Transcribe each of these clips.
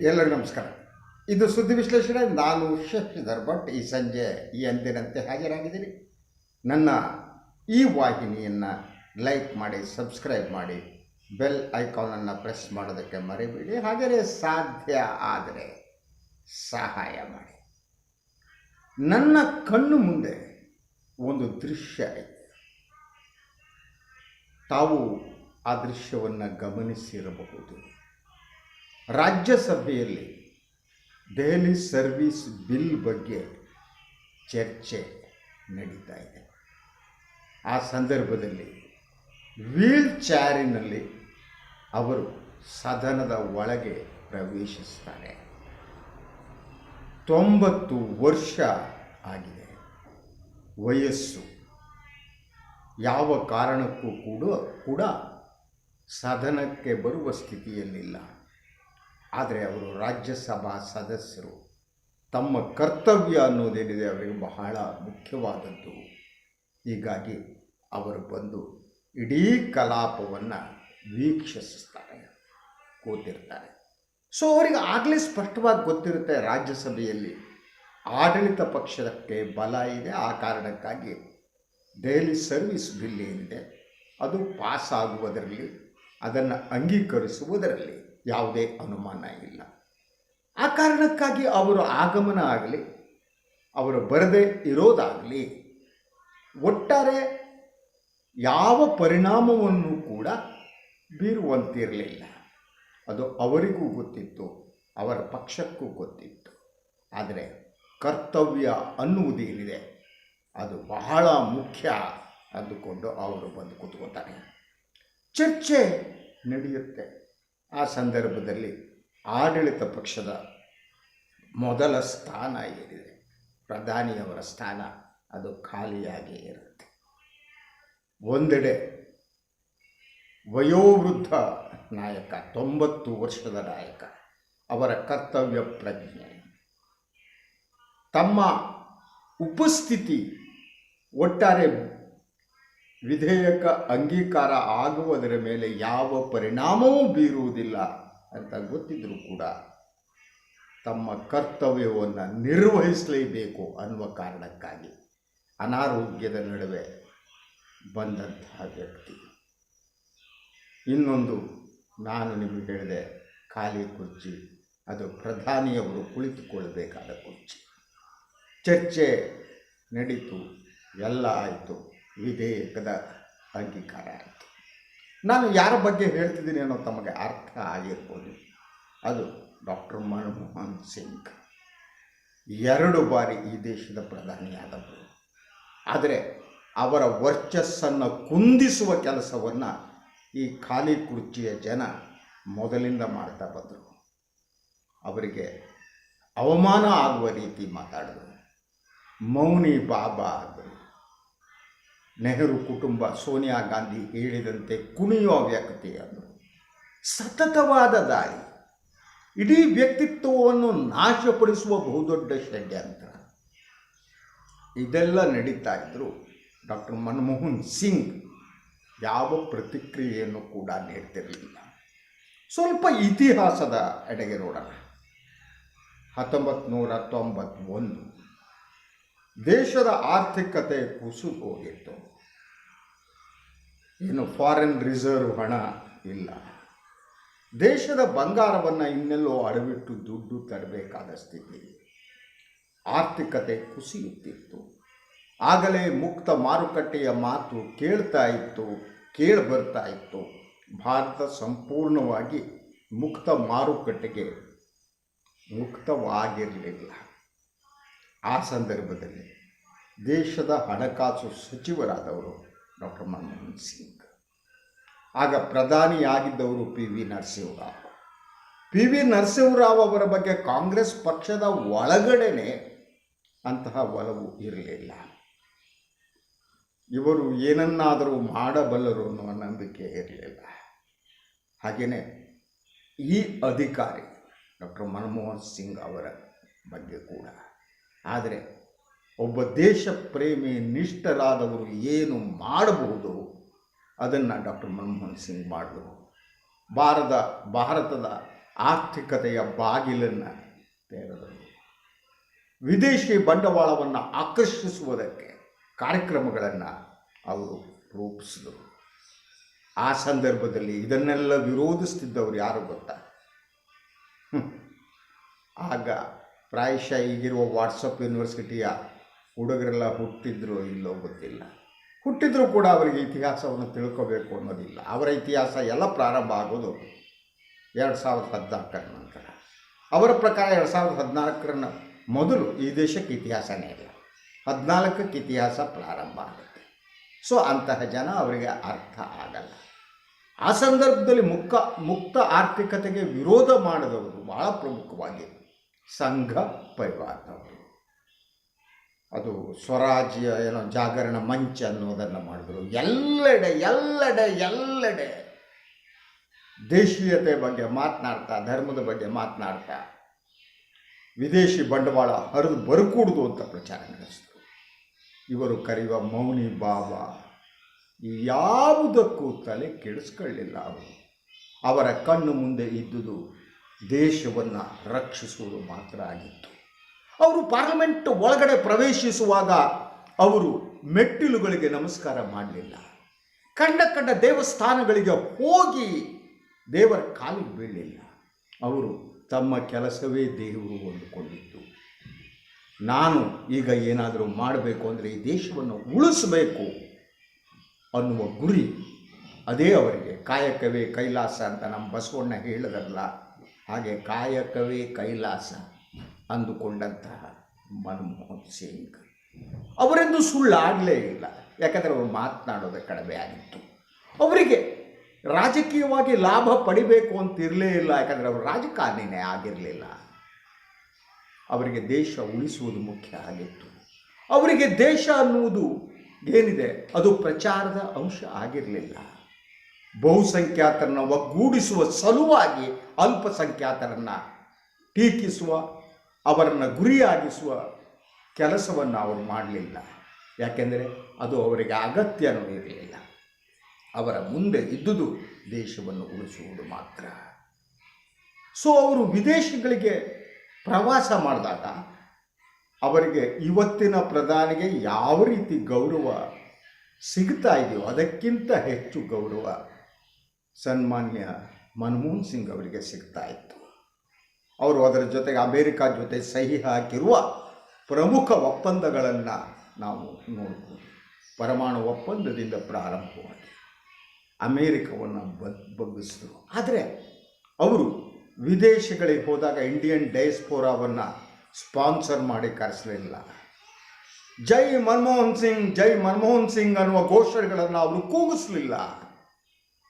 ಎಲ್ಲರಿಗೂ ನಮಸ್ಕಾರ. ಇದು ಸುದ್ದಿ ವಿಶ್ಲೇಷಣೆ, ನಾನು ಶಶಿಧರ್ ಭಟ್ ಈ ಸಂಜೆ ಈ ಅಂದಿನಂತೆ ಹಾಜರಾಗಿದ್ದೀನಿ. ನನ್ನ ಈ ವಾಹಿನಿಯನ್ನು ಲೈಕ್ ಮಾಡಿ, ಸಬ್ಸ್ಕ್ರೈಬ್ ಮಾಡಿ, ಬೆಲ್ ಐಕಾನನ್ನು ಪ್ರೆಸ್ ಮಾಡೋದಕ್ಕೆ ಮರಿಬೇಡಿ. ಹಾಗೆಯೇ ಸಾಧ್ಯ ಆದರೆ ಸಹಾಯ ಮಾಡಿ. ನನ್ನ ಕಣ್ಣು ಮುಂದೆ ಒಂದು ದೃಶ್ಯ ಇದೆ. ತಾವು ಆ ದೃಶ್ಯವನ್ನು ಗಮನಿಸಿರಬಹುದು. ರಾಜ್ಯಸಭೆಯಲ್ಲಿ ದೆಹಲಿ ಸರ್ವಿಸ್ ಬಿಲ್ ಬಗ್ಗೆ ಚರ್ಚೆ ನಡೀತಾ ಇದೆ. ಆ ಸಂದರ್ಭದಲ್ಲಿ ವೀಲ್ ಚೇರಿನಲ್ಲಿ ಅವರು ಸದನದ ಒಳಗೆ ಪ್ರವೇಶಿಸ್ತಾರೆ. ತೊಂಬತ್ತು ವರ್ಷ ಆಗಿದೆ. ವಯಸ್ಸು. ಯಾವ ಕಾರಣಕ್ಕೂ ಕೂಡ ಕೂಡ ಸದನಕ್ಕೆ ಬರುವ ಸ್ಥಿತಿಯಲ್ಲಿಲ್ಲ. ಆದರೆ ಅವರು ರಾಜ್ಯಸಭಾ ಸದಸ್ಯರು. ತಮ್ಮ ಕರ್ತವ್ಯ ಅನ್ನೋದೇನಿದೆ ಅವರಿಗೆ ಬಹಳ ಮುಖ್ಯವಾದದ್ದು. ಹೀಗಾಗಿ ಅವರು ಬಂದು ಇಡೀ ಕಲಾಪವನ್ನು ವೀಕ್ಷಿಸ್ತಾರೆ, ಕೂತಿರ್ತಾರೆ. ಸೊ ಅವರಿಗೆ ಆಗಲೇ ಸ್ಪಷ್ಟವಾಗಿ ಗೊತ್ತಿರುತ್ತೆ ರಾಜ್ಯಸಭೆಯಲ್ಲಿ ಆಡಳಿತ ಪಕ್ಷಕ್ಕೆ ಬಲ ಇದೆ. ಆ ಕಾರಣಕ್ಕಾಗಿ ದೆಹಲಿ ಸರ್ವಿಸ್ ಬಿಲ್ ಏನಿದೆ, ಅದು ಪಾಸ್ ಆಗುವುದರಲ್ಲಿ ಅದನ್ನು ಅಂಗೀಕರಿಸುವುದರಲ್ಲಿ ಯಾವುದೇ ಅನುಮಾನ ಇಲ್ಲ. ಆ ಕಾರಣಕ್ಕಾಗಿ ಅವರ ಆಗಮನ ಆಗಲಿ, ಅವರು ಬರದೇ ಇರೋದಾಗಲಿ, ಒಟ್ಟಾರೆ ಯಾವ ಪರಿಣಾಮವನ್ನು ಕೂಡ ಬೀರುವಂತಿರಲಿಲ್ಲ. ಅದು ಅವರಿಗೂ ಗೊತ್ತಿತ್ತು, ಅವರ ಪಕ್ಷಕ್ಕೂ ಗೊತ್ತಿತ್ತು. ಆದರೆ ಕರ್ತವ್ಯ ಅನ್ನುವುದೇನಿದೆ ಅದು ಬಹಳ ಮುಖ್ಯ ಅಂದುಕೊಂಡು ಅವರು ಬಂದು ಕೂತ್ಕೋತಾರೆ ಚರ್ಚೆ ನಡೆಯುತ್ತೆ. ಆ ಸಂದರ್ಭದಲ್ಲಿ ಆಡಳಿತ ಪಕ್ಷದ ಮೊದಲ ಸ್ಥಾನ ಏನಿದೆ? ಪ್ರಧಾನಿಯವರ ಸ್ಥಾನ, ಅದು ಖಾಲಿಯಾಗಿ ಇರುತ್ತೆ. ಒಂದೆಡೆ ವಯೋವೃದ್ಧ ನಾಯಕ, ತೊಂಬತ್ತು ವರ್ಷದ ನಾಯಕ, ಅವರ ಕರ್ತವ್ಯ ಪ್ರಜ್ಞೆ. ತಮ್ಮ ಉಪಸ್ಥಿತಿ ಒಟ್ಟಾರೆ ವಿಧೇಯಕ ಅಂಗೀಕಾರ ಆಗುವುದರ ಮೇಲೆ ಯಾವ ಪರಿಣಾಮವೂ ಬೀರುವುದಿಲ್ಲ ಅಂತ ಗೊತ್ತಿದ್ದರೂ ಕೂಡ ತಮ್ಮ ಕರ್ತವ್ಯವನ್ನು ನಿರ್ವಹಿಸಲೇಬೇಕು ಅನ್ನುವ ಕಾರಣಕ್ಕಾಗಿ ಅನಾರೋಗ್ಯದ ನಡುವೆ ಬಂದಂತಹ ವ್ಯಕ್ತಿ. ಇನ್ನೊಂದು ನಾನು ನಿಮಗೆ ಹೇಳಿದೆ, ಖಾಲಿ ಕುರ್ಚಿ. ಅದು ಪ್ರಧಾನಿಯವರು ಕುಳಿತುಕೊಳ್ಳಬೇಕಾದ ಕುರ್ಚಿ. ಚರ್ಚೆ ನಡೀತು, ಎಲ್ಲ ಆಯಿತು. ವಿಧೇಯಕದ ಅಂಗೀಕಾರ ಆಯಿತು. ನಾನು ಯಾರ ಬಗ್ಗೆ ಹೇಳ್ತಿದ್ದೀನಿ ಅನ್ನೋ ತಮಗೆ ಅರ್ಥ ಆಗಿರ್ಬೋದು. ಅದು ಡಾಕ್ಟರ್ ಮನಮೋಹನ್ ಸಿಂಗ್. ಎರಡು ಬಾರಿ ಈ ದೇಶದ ಪ್ರಧಾನಿಯಾದವರು. ಆದರೆ ಅವರ ವರ್ಚಸ್ಸನ್ನು ಕುಂದಿಸುವ ಕೆಲಸವನ್ನು ಈ ಖಾಲಿ ಕುರ್ಚಿಯ ಜನ ಮೊದಲಿಂದ ಮಾಡ್ತಾ ಬಂದರು. ಅವರಿಗೆ ಅವಮಾನ ಆಗುವ ರೀತಿ ಮಾತಾಡಿದರು. ಮೌನಿ ಬಾಬಾ ಆದರು. ನೆಹರು ಕುಟುಂಬ ಸೋನಿಯಾ ಗಾಂಧಿ ಹೇಳಿದಂತೆ ಕುಣಿಯುವ ವ್ಯಕ್ತಿ ಅಂದರು ಸತತವಾದ ದಾರಿ ಇಡೀ ವ್ಯಕ್ತಿತ್ವವನ್ನು ನಾಶಪಡಿಸುವ ಬಹುದೊಡ್ಡ ಷಡ್ಯಂತ್ರ. ಇದೆಲ್ಲ ನಡೀತಾ ಇದ್ದರು ಡಾಕ್ಟರ್ ಮನಮೋಹನ್ ಸಿಂಗ್ ಯಾವ ಪ್ರತಿಕ್ರಿಯೆಯನ್ನು ಕೂಡ ನೀಡ್ತಿರಲಿಲ್ಲ. ಸ್ವಲ್ಪ ಇತಿಹಾಸದ ಎಡೆಗೆ ನೋಡೋಣ. ಹತ್ತೊಂಬತ್ತು ನೂರ ತೊಂಬತ್ತೊಂದು ದೇಶದ ಆರ್ಥಿಕತೆ ಕುಸಿದು ಹೋಗಿತ್ತು. ಏನು ಫಾರಿನ್ ರಿಸರ್ವ್ ಹಣ ಇಲ್ಲ. ದೇಶದ ಬಂಗಾರವನ್ನು ಇನ್ನೆಲ್ಲೋ ಅಡವಿಟ್ಟು ದುಡ್ಡು ತರಬೇಕಾದ ಸ್ಥಿತಿ. ಆರ್ಥಿಕತೆ ಕುಸಿಯುತ್ತಿತ್ತು. ಆಗಲೇ ಮುಕ್ತ ಮಾರುಕಟ್ಟೆಯ ಮಾತು ಕೇಳ್ತಾ ಇತ್ತು ಕೇಳಿ ಬರ್ತಾ ಇತ್ತು. ಭಾರತ ಸಂಪೂರ್ಣವಾಗಿ ಮುಕ್ತ ಮಾರುಕಟ್ಟೆಗೆ ಮುಕ್ತವಾಗಿರಲಿಲ್ಲ. ಆ ಸಂದರ್ಭದಲ್ಲಿ ದೇಶದ ಹಣಕಾಸು ಸಚಿವರಾದವರು ಡಾಕ್ಟರ್ ಮನಮೋಹನ್ ಸಿಂಗ್, ಆಗ ಪ್ರಧಾನಿಯಾಗಿದ್ದವರು P V Narasimharao. P V Narasimharao ಅವರ ಬಗ್ಗೆ ಕಾಂಗ್ರೆಸ್ ಪಕ್ಷದ ಒಳಗಡೆನೆ ಅಂತಹ ಒಲವು ಇರಲಿಲ್ಲ. ಇವರು ಏನನ್ನಾದರೂ ಮಾಡಬಲ್ಲರು ಅನ್ನುವ ನಂಬಿಕೆ ಇರಲಿಲ್ಲ. ಹಾಗೆಯೇ ಈ ಅಧಿಕಾರಿ ಡಾಕ್ಟರ್ ಮನಮೋಹನ್ ಸಿಂಗ್ ಅವರ ಬಗ್ಗೆ ಕೂಡ ಆದರೆ ಒಬ್ಬ ದೇಶ ಪ್ರೇಮಿ ನಿಷ್ಠರಾದವರು ಏನು ಮಾಡಬಹುದು? ಅದನ್ನು ಡಾಕ್ಟರ್ ಮನಮೋಹನ್ ಸಿಂಗ್ ಮಾಡಿದರು. ಭಾರತ ಭಾರತದ ಆರ್ಥಿಕತೆಯ ಬಾಗಿಲನ್ನು ತೆರೆದರು. ವಿದೇಶಿ ಬಂಡವಾಳವನ್ನು ಆಕರ್ಷಿಸುವುದಕ್ಕೆ ಕಾರ್ಯಕ್ರಮಗಳನ್ನು ಅವರು ರೂಪಿಸಿದರು. ಆ ಸಂದರ್ಭದಲ್ಲಿ ಇದನ್ನೆಲ್ಲ ವಿರೋಧಿಸ್ತಿದ್ದವರು ಯಾರು ಗೊತ್ತಾ. ಆಗ ಪ್ರಾಯಶಃ ಈಗಿರುವ ವಾಟ್ಸಪ್ ಯೂನಿವರ್ಸಿಟಿಯ ಹುಡುಗರೆಲ್ಲ ಹುಟ್ಟಿದ್ರು ಇಲ್ಲೋ ಗೊತ್ತಿಲ್ಲ. ಹುಟ್ಟಿದರೂ ಕೂಡ ಅವರಿಗೆ ಇತಿಹಾಸವನ್ನು ತಿಳ್ಕೋಬೇಕು ಅನ್ನೋದಿಲ್ಲ. ಅವರ ಇತಿಹಾಸ ಎಲ್ಲ ಪ್ರಾರಂಭ ಆಗೋದು ಎರಡು ಸಾವಿರದ ಹದಿನಾಲ್ಕರ ನಂತರ. ಅವರ ಪ್ರಕಾರ ಎರಡು ಸಾವಿರದ ಹದಿನಾಲ್ಕರ ಮೊದಲು ಈ ದೇಶಕ್ಕೆ ಇತಿಹಾಸನೇ ಇಲ್ಲ. ಹದಿನಾಲ್ಕಕ್ಕೆ ಇತಿಹಾಸ ಪ್ರಾರಂಭ ಆಗುತ್ತೆ. ಸೊ ಅಂತಹ ಜನ ಅವರಿಗೆ ಅರ್ಥ ಆಗಲ್ಲ. ಆ ಸಂದರ್ಭದಲ್ಲಿ ಮುಕ್ತ ಮುಕ್ತ ಆರ್ಥಿಕತೆಗೆ ವಿರೋಧ ಮಾಡಿದವರು ಬಹಳ ಪ್ರಮುಖವಾಗಿ ಸಂಘ ಪರಿವಾರದವರು. ಅದು ಸ್ವರಾಜ್ಯ ಏನೋ ಜಾಗರಣ ಮಂಚ ಅನ್ನೋದನ್ನು ಮಾಡಿದ್ರು. ಎಲ್ಲೆಡೆ ಎಲ್ಲೆಡೆ ಎಲ್ಲೆಡೆ ದೇಶೀಯತೆ ಬಗ್ಗೆ ಮಾತನಾಡ್ತಾ, ಧರ್ಮದ ಬಗ್ಗೆ ಮಾತನಾಡ್ತಾ ವಿದೇಶಿ ಬಂಡವಾಳ ಹರಿದು ಬರಕೂಡ್ದು ಅಂತ ಪ್ರಚಾರ ನಡೆಸಿದ್ರು. ಇವರು ಕರೆಯುವ ಮೌನಿ ಬಾಬಾ ಯಾವುದಕ್ಕೂ ತಲೆ ಕೆಡಿಸ್ಕೊಳ್ಳಿಲ್ಲ ಅವರು. ಅವರ ಕಣ್ಣು ಮುಂದೆ ಇದ್ದುದು ದೇಶವನ್ನು ರಕ್ಷಿಸುವುದು ಮಾತ್ರ ಆಗಿತ್ತು. ಅವರು ಪಾರ್ಲಿಮೆಂಟ್ ಒಳಗಡೆ ಪ್ರವೇಶಿಸುವಾಗ ಅವರು ಮೆಟ್ಟಿಲುಗಳಿಗೆ ನಮಸ್ಕಾರ ಮಾಡಲಿಲ್ಲ. ಕಂಡ ಕಂಡ ದೇವಸ್ಥಾನಗಳಿಗೆ ಹೋಗಿ ದೇವರ ಕಾಲಿಗೆ ಬೀಳಲಿಲ್ಲ. ಅವರು ತಮ್ಮ ಕೆಲಸವೇ ದೇವರು ಅಂದುಕೊಂಡಿದ್ದು ನಾನು ಈಗ ಏನಾದರೂ ಮಾಡಬೇಕು ಅಂದರೆ ಈ ದೇಶವನ್ನು ಉಳಿಸಬೇಕು ಅನ್ನುವ ಗುರಿ ಅದೇ ಅವರಿಗೆ. ಕಾಯಕವೇ ಕೈಲಾಸ ಅಂತ ನಮ್ಮ ಬಸವಣ್ಣ ಹೇಳಿದರಲ್ಲ ಹಾಗೆ ಕಾಯಕವೇ ಕೈಲಾಸ ಅಂದುಕೊಂಡಂತಹ ಮನಮೋಹನ್ ಸಿಂಗ್. ಅವರೆಂದು ಸುಳ್ಳಾಗಲೇ ಇಲ್ಲ. ಯಾಕಂದರೆ ಅವರು ಮಾತನಾಡೋದು ಕಡಿಮೆ ಆಗಿತ್ತು. ಅವರಿಗೆ ರಾಜಕೀಯವಾಗಿ ಲಾಭ ಪಡಿಬೇಕು ಅಂತ ಇರಲೇ ಇಲ್ಲ. ಯಾಕಂದರೆ ಅವರು ರಾಜಕಾರಣಿನೇ ಆಗಿರಲಿಲ್ಲ. ಅವರಿಗೆ ದೇಶ ಉಳಿಸುವುದು ಮುಖ್ಯ ಆಗಿತ್ತು. ಅವರಿಗೆ ದೇಶ ಅನ್ನುವುದು ಏನಿದೆ? ಅದು ಪ್ರಚಾರದ ಅಂಶ ಆಗಿರಲಿಲ್ಲ. ಬಹುಸಂಖ್ಯಾತರನ್ನ ಒಗ್ಗೂಡಿಸುವ ಸಲುವಾಗಿ ಅಲ್ಪಸಂಖ್ಯಾತರನ್ನು ಟೀಕಿಸುವ, ಅವರನ್ನು ಗುರಿಯಾಗಿಸುವ ಕೆಲಸವನ್ನು ಅವರು ಮಾಡಲಿಲ್ಲ. ಯಾಕೆಂದರೆ ಅದು ಅವರಿಗೆ ಅಗತ್ಯನೂ ಇರಲಿಲ್ಲ. ಅವರ ಮುಂದೆ ಇದ್ದುದು ದೇಶವನ್ನು ಉಳಿಸುವುದು ಮಾತ್ರ. ಸೊ ಅವರು ವಿದೇಶಗಳಿಗೆ ಪ್ರವಾಸ ಮಾಡಿದಾಗ ಅವರಿಗೆ ಇವತ್ತಿನ ಪ್ರಧಾನಿಗೆ ಯಾವ ರೀತಿ ಗೌರವ ಸಿಗ್ತಾ ಇದೆಯೋ ಅದಕ್ಕಿಂತ ಹೆಚ್ಚು ಗೌರವ ಸನ್ಮಾನ್ಯ ಮನಮೋಹನ್ ಸಿಂಗ್ ಅವರಿಗೆ ಸಿಗ್ತಾ ಇತ್ತು. ಅವರು ಅದರ ಜೊತೆಗೆ ಅಮೇರಿಕಾ ಜೊತೆ ಸಹಿ ಹಾಕಿರುವ ಪ್ರಮುಖ ಒಪ್ಪಂದಗಳನ್ನು ನಾವು ನೋಡ್ಬೋದು. ಪರಮಾಣು ಒಪ್ಪಂದದಿಂದ ಪ್ರಾರಂಭವಾಗಿ ಅಮೇರಿಕವನ್ನು ಬಗ್ಗಿಸಿದ್ರು. ಆದರೆ ಅವರು ವಿದೇಶಗಳಿಗೆ ಹೋದಾಗ ಇಂಡಿಯನ್ ಡೈಸ್ಪೋರಾವನ್ನು ಸ್ಪಾನ್ಸರ್ ಮಾಡಿ ಕರೆಸಲಿಲ್ಲ. ಜೈ ಮನಮೋಹನ್ ಸಿಂಗ್, ಜೈ ಮನಮೋಹನ್ ಸಿಂಗ್ ಅನ್ನುವ ಘೋಷಣೆಗಳನ್ನು ಅವರು ಕೂಗಿಸಲಿಲ್ಲ.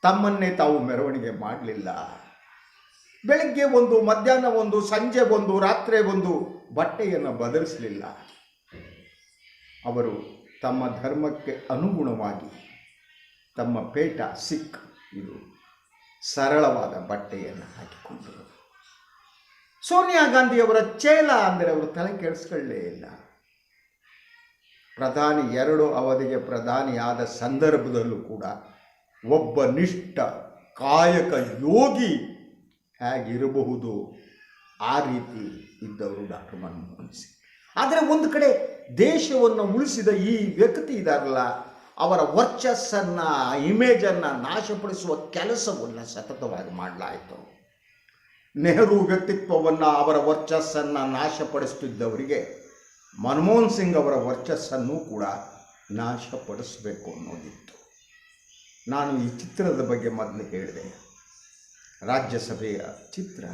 ತಮ್ಮನ್ನೇ ತಾವು ಮೆರವಣಿಗೆ ಮಾಡಲಿಲ್ಲ. ಬೆಳಗ್ಗೆ ಒಂದು, ಮಧ್ಯಾಹ್ನ ಒಂದು, ಸಂಜೆ ಒಂದು, ರಾತ್ರಿ ಒಂದು ಬಟ್ಟೆಯನ್ನು ಬದಲಿಸಲಿಲ್ಲ. ಅವರು ತಮ್ಮ ಧರ್ಮಕ್ಕೆ ಅನುಗುಣವಾಗಿ ತಮ್ಮ ಪೇಟ ಸಿಕ್ ಇದು ಸರಳವಾದ ಬಟ್ಟೆಯನ್ನು ಹಾಕಿಕೊಂಡರು. ಸೋನಿಯಾ ಗಾಂಧಿಯವರ ಚೇಲ ಅಂದರೆ ಅವರು ತಲೆ ಕೆಡಿಸ್ಕೊಳ್ಳೇ ಇಲ್ಲ. ಪ್ರಧಾನಿ ಎರಡು ಅವಧಿಗೆ ಪ್ರಧಾನಿಯಾದ ಸಂದರ್ಭದಲ್ಲೂ ಕೂಡ ಒಬ್ಬ ನಿಷ್ಠ ಕಾಯಕ ಯೋಗಿ ಹೇಗಿರಬಹುದು? ಆ ರೀತಿ ಇದ್ದವರು ಡಾಕ್ಟರ್ ಮನಮೋಹನ್ ಸಿಂಗ್. ಆದರೆ ಒಂದು ಕಡೆ ದೇಶವನ್ನು ಉಳಿಸಿದ ಈ ವ್ಯಕ್ತಿ ಇದಾರಲ್ಲ, ಅವರ ವರ್ಚಸ್ಸನ್ನು, ಇಮೇಜನ್ನು ನಾಶಪಡಿಸುವ ಕೆಲಸವನ್ನು ಸತತವಾಗಿ ಮಾಡಲಾಯಿತು. ನೆಹರು ವ್ಯಕ್ತಿತ್ವವನ್ನು, ಅವರ ವರ್ಚಸ್ಸನ್ನು ನಾಶಪಡಿಸುತ್ತಿದ್ದವರಿಗೆ ಮನಮೋಹನ್ ಸಿಂಗ್ ಅವರ ವರ್ಚಸ್ಸನ್ನು ಕೂಡ ನಾಶಪಡಿಸಬೇಕು ಅನ್ನೋದಿತ್ತು. ನಾನು ಈ ಚಿತ್ರದ ಬಗ್ಗೆ ಮೊದಲು ಹೇಳಿದೆ. ರಾಜ್ಯಸಭೆಯ ಚಿತ್ರ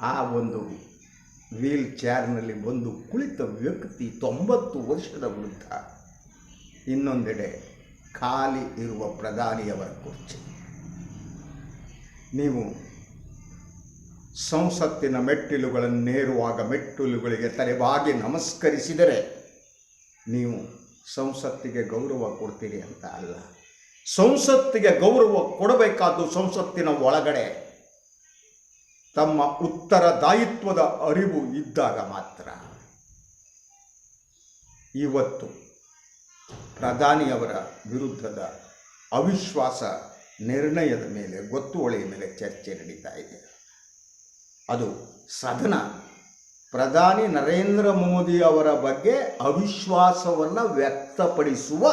ಆ ಒಂದು ವೀಲ್ ಚೇರ್ನಲ್ಲಿ ಬಂದು ಕುಳಿತ ವ್ಯಕ್ತಿ ತೊಂಬತ್ತು ವರ್ಷದ ವೃದ್ಧ. ಇನ್ನೊಂದೆಡೆ ಖಾಲಿ ಇರುವ ಪ್ರಧಾನಿಯವರ ಕುರ್ಚಿ. ನೀವು ಸಂಸತ್ತಿನ ಮೆಟ್ಟಿಲುಗಳನ್ನೇರುವಾಗ ಮೆಟ್ಟಿಲುಗಳಿಗೆ ತಲೆಬಾಗಿ ನಮಸ್ಕರಿಸಿದರೆ ನೀವು ಸಂಸತ್ತಿಗೆ ಗೌರವ ಕೊಡ್ತೀರಿ ಅಂತ ಅಲ್ಲ. ಸಂಸತ್ತಿಗೆ ಗೌರವ ಕೊಡಬೇಕಾದ್ದು ಸಂಸತ್ತಿನ ಒಳಗಡೆ ತಮ್ಮ ಉತ್ತರದಾಯಿತ್ವದ ಅರಿವು ಇದ್ದಾಗ ಮಾತ್ರ. ಇವತ್ತು ಪ್ರಧಾನಿಯವರ ವಿರುದ್ಧದ ಅವಿಶ್ವಾಸ ನಿರ್ಣಯದ ಮೇಲೆ ಗೊತ್ತುವಳಿಯ ಮೇಲೆ ಚರ್ಚೆ ನಡೀತಾ ಇದೆ. ಅದು ಸದನ ಪ್ರಧಾನಿ ನರೇಂದ್ರ ಮೋದಿ ಅವರ ಬಗ್ಗೆ ಅವಿಶ್ವಾಸವನ್ನು ವ್ಯಕ್ತಪಡಿಸುವ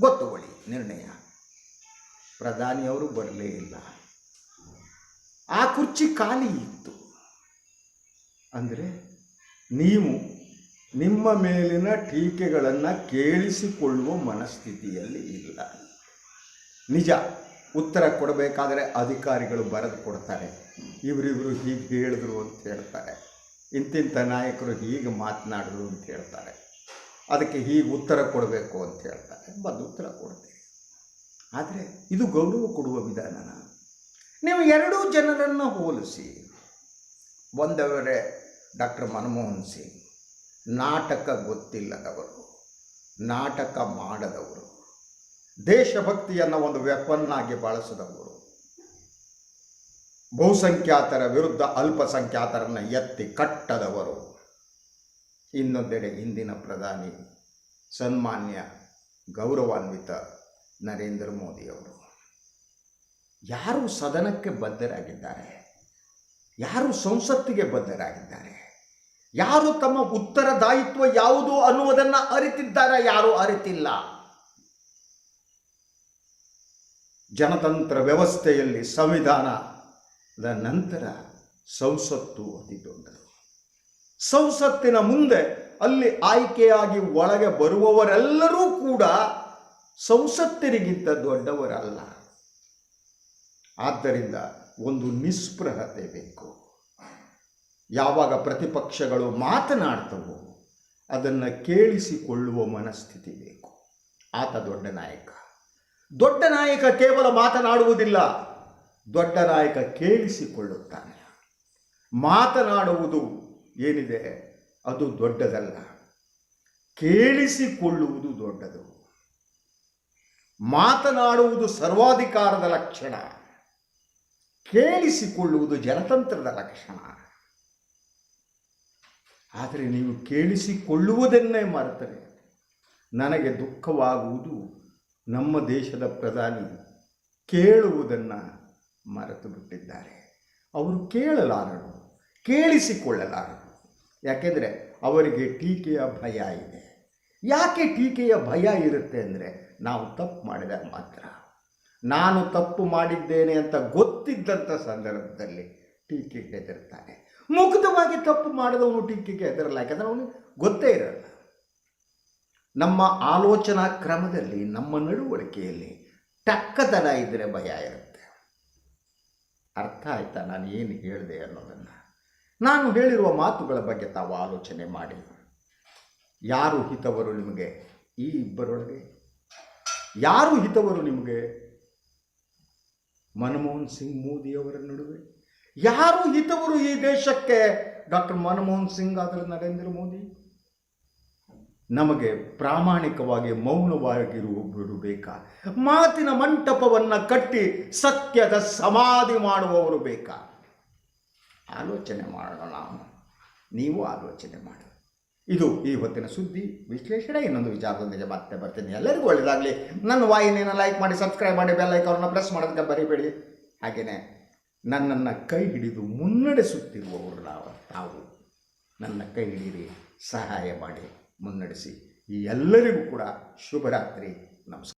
ಗೊತ್ತುವಳಿ, ನಿರ್ಣಯ. ಪ್ರಧಾನಿಯವರು ಬರಲೇ ಇಲ್ಲ. ಆ ಕುರ್ಚಿ ಖಾಲಿ ಇತ್ತು. ಅಂದರೆ ನೀವು ನಿಮ್ಮ ಮೇಲಿನ ಟೀಕೆಗಳನ್ನು ಕೇಳಿಸಿಕೊಳ್ಳುವ ಮನಸ್ಥಿತಿಯಲ್ಲಿ ಇಲ್ಲ. ನಿಜ, ಉತ್ತರ ಕೊಡಬೇಕಾದರೆ ಅಧಿಕಾರಿಗಳು ಬರೆದು ಕೊಡ್ತಾರೆ. ಇವರಿವರು ಹೀಗೆ ಹೇಳಿದ್ರು ಅಂತ ಹೇಳ್ತಾರೆ. ಇಂತಿಂಥ ನಾಯಕರು ಹೀಗೆ ಮಾತನಾಡಿದ್ರು ಅಂತ ಹೇಳ್ತಾರೆ. ಅದಕ್ಕೆ ಹೀಗೆ ಉತ್ತರ ಕೊಡಬೇಕು ಅಂತ ಹೇಳ್ತಾರೆ. ಬಂದು ಉತ್ತರ ಕೊಡ್ತೀವಿ ಆದರೆ ಇದು ಗೌರವ ಕೊಡುವ ವಿಧಾನನ? ನೀವು ಎರಡೂ ಜನರನ್ನು ಹೋಲಿಸಿ. ಒಂದವರೇ ಡಾಕ್ಟರ್ ಮನಮೋಹನ್ ಸಿಂಗ್, ನಾಟಕ ಗೊತ್ತಿಲ್ಲದವರು, ನಾಟಕ ಮಾಡದವರು, ದೇಶಭಕ್ತಿಯನ್ನು ಒಂದು ವೆಪನ್ನಾಗಿ ಬಳಸಿದವರು ಬಹುಸಂಖ್ಯಾತರ ವಿರುದ್ಧ ಅಲ್ಪಸಂಖ್ಯಾತರನ್ನು ಎತ್ತಿ ಕಟ್ಟದವರು. ಇನ್ನೊಂದೆಡೆ ಹಿಂದಿನ ಪ್ರಧಾನಿ, ಸನ್ಮಾನ್ಯ, ಗೌರವಾನ್ವಿತ ನರೇಂದ್ರ ಮೋದಿಯವರು. ಯಾರು ಸದನಕ್ಕೆ ಬದ್ಧರಾಗಿದ್ದಾರೆ? ಯಾರು ಸಂಸತ್ತಿಗೆ ಬದ್ಧರಾಗಿದ್ದಾರೆ? ಯಾರು ತಮ್ಮ ಉತ್ತರದಾಯಿತ್ವ ಯಾವುದು ಅನ್ನುವುದನ್ನು ಅರಿತಿದ್ದಾರೆ? ಯಾರು ಅರಿತಿಲ್ಲ. ಜನತಂತ್ರ ವ್ಯವಸ್ಥೆಯಲ್ಲಿ ಸಂವಿಧಾನದ ನಂತರ ಸಂಸತ್ತು ಅತಿ ದೊಡ್ಡದು. ಸಂಸತ್ತಿನ ಮುಂದೆ ಅಲ್ಲಿ ಆಯ್ಕೆಯಾಗಿ ಒಳಗೆ ಬರುವವರೆಲ್ಲರೂ ಕೂಡ ಸಂಸತ್ತರಿಗಿಂತ ದೊಡ್ಡವರಲ್ಲ. ಆದ್ದರಿಂದ ಒಂದು ನಿಸ್ಪೃಹತೆ ಬೇಕು. ಯಾವಾಗ ಪ್ರತಿಪಕ್ಷಗಳು ಮಾತನಾಡ್ತವೋ ಅದನ್ನು ಕೇಳಿಸಿಕೊಳ್ಳುವ ಮನಸ್ಥಿತಿ ಬೇಕು. ಆತ ದೊಡ್ಡ ನಾಯಕ. ದೊಡ್ಡ ನಾಯಕ ಕೇವಲ ಮಾತನಾಡುವುದಿಲ್ಲ. ದೊಡ್ಡ ನಾಯಕ ಕೇಳಿಸಿಕೊಳ್ಳುತ್ತಾನೆ. ಮಾತನಾಡುವುದು ಏನಿದೆ? ಅದು ದೊಡ್ಡದಲ್ಲ. ಕೇಳಿಸಿಕೊಳ್ಳುವುದು ದೊಡ್ಡದು. ಮಾತನಾಡುವುದು ಸರ್ವಾಧಿಕಾರದ ಲಕ್ಷಣ. ಕೇಳಿಸಿಕೊಳ್ಳುವುದು ಜನತಂತ್ರದ ಲಕ್ಷಣ. ಆದರೆ ನೀವು ಕೇಳಿಸಿಕೊಳ್ಳುವುದನ್ನೇ ಮರೆತರೆ. ನನಗೆ ದುಃಖವಾಗುವುದು ನಮ್ಮ ದೇಶದ ಪ್ರಧಾನಿ ಕೇಳುವುದನ್ನು ಮರೆತು ಬಿಟ್ಟಿದ್ದಾರೆ. ಅವರು ಕೇಳಲಾರರು, ಕೇಳಿಸಿಕೊಳ್ಳಲಾರರು. ಯಾಕೆಂದರೆ ಅವರಿಗೆ ಟೀಕೆಯ ಭಯ ಇದೆ. ಯಾಕೆ ಟೀಕೆಯ ಭಯ ಇರುತ್ತೆ ಅಂದರೆ ನಾವು ತಪ್ಪು ಮಾಡಿದಾಗ ಮಾತ್ರ. ನಾನು ತಪ್ಪು ಮಾಡಿದ್ದೇನೆ ಅಂತ ಗೊತ್ತಿದ್ದಂಥ ಸಂದರ್ಭದಲ್ಲಿ ಟೀಕೆಗೆ ಹೆದರ್ತಾನೆ. ಮುಗ್ಧವಾಗಿ ತಪ್ಪು ಮಾಡಿದವನು ಟೀಕೆಗೆ ಹೆದರಲ್ಲ, ಯಾಕಂದರೆ ಅವನು ಗೊತ್ತೇ ಇರಲ್ಲ. ನಮ್ಮ ಆಲೋಚನಾ ಕ್ರಮದಲ್ಲಿ, ನಮ್ಮ ನಡವಳಿಕೆಯಲ್ಲಿ ಟಕ್ಕತನ ಇದ್ದರೆ ಭಯ ಇರುತ್ತೆ. ಅರ್ಥ ಆಯ್ತಾ? ನಾನು ಏನು ಹೇಳಿದೆ ಅನ್ನೋದನ್ನು? ನಾನು ಹೇಳಿರುವ ಮಾತುಗಳ ಬಗ್ಗೆ ತಾವು ಆಲೋಚನೆ ಮಾಡಿ. ಯಾರು ಹಿತವರು ನಿಮಗೆ? ಈ ಇಬ್ಬರೊಳಗೆ? ಯಾರು ಹಿತವರು ನಿಮಗೆ? ಮನಮೋಹನ್ ಸಿಂಗ್ ಮೋದಿಯವರ ನಡುವೆ? ಯಾರು ಹಿತವರು ಈ ದೇಶಕ್ಕೆ? ಡಾಕ್ಟರ್ ಮನಮೋಹನ್ ಸಿಂಗ್ ಆದರೆ ನರೇಂದ್ರ ಮೋದಿ? ನಮಗೆ ಪ್ರಾಮಾಣಿಕವಾಗಿ ಮೌನವಾಗಿರುವವರು ಬೇಕಾ ಮಾತಿನ ಮಂಟಪವನ್ನು ಕಟ್ಟಿ ಸತ್ಯದ ಸಮಾಧಿ ಮಾಡುವವರು ಬೇಕಾ? ಆಲೋಚನೆ ಮಾಡೋಣ ನಾವು. ಆಲೋಚನೆ ಮಾಡಿ. ಇದು ಈ ಹೊತ್ತಿನ ಸುದ್ದಿ. ವಿಶ್ಲೇಷಣೆ. ಇನ್ನೊಂದು ವಿಚಾರದೊಂದಿಗೆ ಮತ್ತೆ ಬರ್ತೀನಿ. ಎಲ್ಲರಿಗೂ ಒಳ್ಳೆಯದಾಗಲಿ. ನನ್ನ ವಾಹಿನಿಯನ್ನು ಲೈಕ್ ಮಾಡಿ ಸಬ್ಸ್ಕ್ರೈಬ್ ಮಾಡಿ ಅವ್ರನ್ನ ಪ್ರೆಸ್ ಮಾಡೋದಕ್ಕೆ ಬರಿಬೇಡಿ. ಹಾಗೆಯೇ ನನ್ನನ್ನು ಕೈ ಹಿಡಿದು ಮುನ್ನಡೆಸುತ್ತಿರುವವರು ನಾವು. ತಾವು ನನ್ನ ಕೈ ಹಿಡಿಯಿರಿ ಸಹಾಯ ಮಾಡಿ. ಮುನ್ನಡೆಸಿ. ಈ ಎಲ್ಲರಿಗೂ ಕೂಡ ಶುಭರಾತ್ರಿ. ನಮಸ್ಕಾರ.